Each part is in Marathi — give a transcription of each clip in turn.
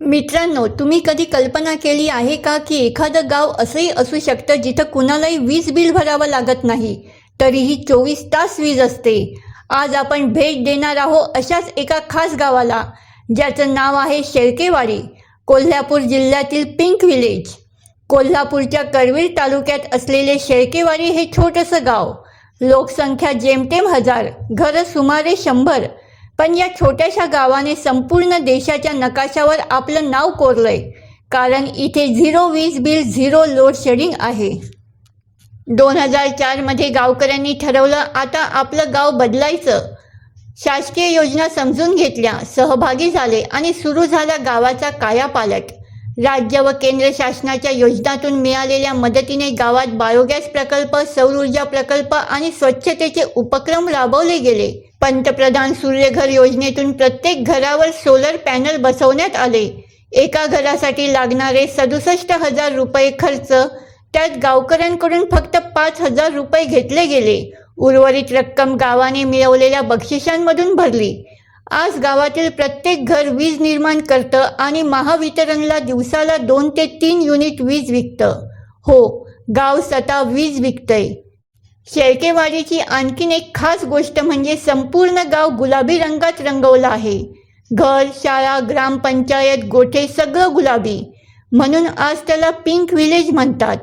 मित्रांनो तुम्ही कधी कल्पना केली आहे का की एखादं गाव असंही असू शकतं जिथं कुणालाही वीज बिल भरावं लागत नाही? तरीही चोवीस तास वीज असते. आज आपण भेट देणार आहोत अशाच एका खास गावाला ज्याचं नाव आहे शेळकेवाडी कोल्हापूर जिल्ह्यातील पिंक विलेज कोल्हापूरच्या करवीर तालुक्यात असलेले शेळकेवाडी हे छोटंसं गाव. लोकसंख्या जेमतेम हजार घरं सुमारे शंभर पण या छोट्याशा गावाने संपूर्ण देशाच्या नकाशावर आपलं नाव कोरलंय. कारण इथे झिरो वीज बिल झिरो लोड शेडिंग आहे. दोन हजार चारमध्ये गावकऱ्यांनी ठरवलं आता आपलं गाव बदलायचं. शासकीय योजना समजून घेतल्या सहभागी झाले आणि सुरू झाला गावाचा कायापालट. राज्य व केंद्र शासनाच्या योजनातून मिळालेल्या मदतीने गावात बायोगॅस प्रकल्प सौर ऊर्जा प्रकल्प आणि स्वच्छतेचे उपक्रम राबवले गेले. पंतप्रधान सूर्यघर योजनेतून प्रत्येक घरावर सोलर पॅनल बसवण्यात आले. एका घरासाठी लागणारे सदुसष्ट हजार रुपये खर्च त्यात गावकऱ्यांकडून फक्त पाच हजार रुपये घेतले गेले. उर्वरित रक्कम गावाने मिळवलेल्या बक्षिसांमधून भरली. आज गावातील प्रत्येक घर वीज निर्माण करतं आणि महावितरणला दिवसाला दोन ते तीन युनिट वीज विकतं. हो गाव स्वतः वीज विकतंय. शेळकेवाडीची आणखीन एक खास गोष्ट म्हणजे संपूर्ण गाव गुलाबी रंगात रंगवलं आहे. घर शाळा ग्रामपंचायत गोठे सगळं गुलाबी. म्हणून आज त्याला पिंक विलेज म्हणतात.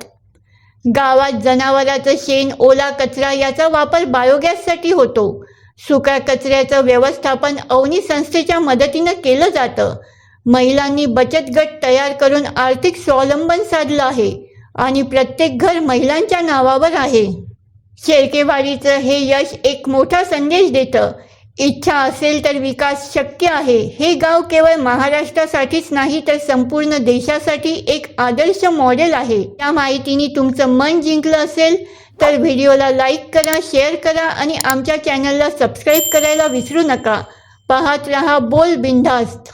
गावात जनावराचं शेण ओला कचरा याचा वापर बायोगॅससाठी होतो. सुक्या कचऱ्याचं व्यवस्थापन अवनी संस्थेच्या मदतीनं केलं जातं. महिलांनी बचत गट तयार करून आर्थिक स्वावलंबन साधलं आहे आणि प्रत्येक घर महिलांच्या नावावर आहे. शेळकेवाडीचं हे यश एक मोठा संदेश देतं. इच्छा असेल तर विकास शक्य आहे. हे गाव केवळ महाराष्ट्रासाठीच नाही तर संपूर्ण देशासाठी एक आदर्श मॉडेल आहे. त्या माहितीने तुमचं मन जिंकलं असेल तर व्हिडिओला लाईक करा शेअर करा आणि आमच्या चॅनलला सबस्क्राईब करायला विसरू नका. पाहत रहा बोल बिंदास्त.